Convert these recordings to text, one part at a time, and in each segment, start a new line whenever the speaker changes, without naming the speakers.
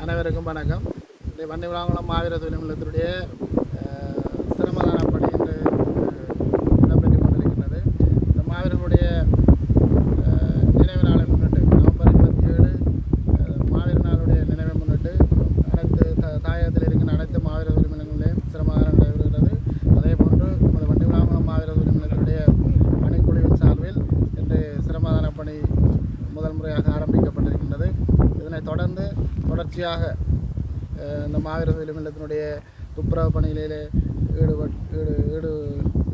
அனைவருக்கும் வணக்கம். இந்த வண்டி விழாங்குளம் மாவீர தொழில் நிலையத்தினுடைய சிரமதான பணி என்று இடம்பெற்று கொண்டிருக்கின்றது. இந்த மாவீரனுடைய நினைவு நாளை முன்னிட்டு நவம்பர் இருபத்தி ஏழு மாவீர நாளுடைய நினைவை முன்னிட்டு அனைத்து த- தாயகத்தில் இருக்கின்ற அனைத்து மாவீர தொழில் சிரமதான நடைபெறுகிறது அதே போன்று நமது வண்டி விழாங்குளம் மாவீர தொழில் பணிக்குழுவின் சார்பில் இன்று சிரமதான பணி முதல் முறையாக ஆரம்பிக்கப்பட்டிருக்கிறது தொடர்ந்து தொடர்ச்சியாக இந்த மாவீர சைலம் இல்லத்தினுடைய துப்புரவு பணிகளில் ஈடுபட் ஈடு ஈடு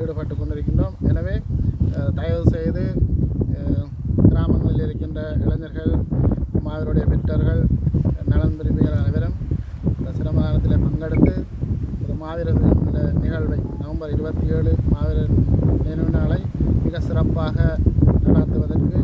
ஈடுபட்டு கொண்டிருக்கின்றோம். எனவே தயவு செய்து கிராமங்களில் இருக்கின்ற இளைஞர்கள் மாவீருடைய பெற்றர்கள் நலன் பிரிவுகள் அனைவரும். இந்த சிரம பங்கெடுத்து ஒரு மாவீர நிகழ்வை நவம்பர் இருபத்தி ஏழு மாவீரர் நினைவு நாளை மிக சிறப்பாக நடத்துவதற்கு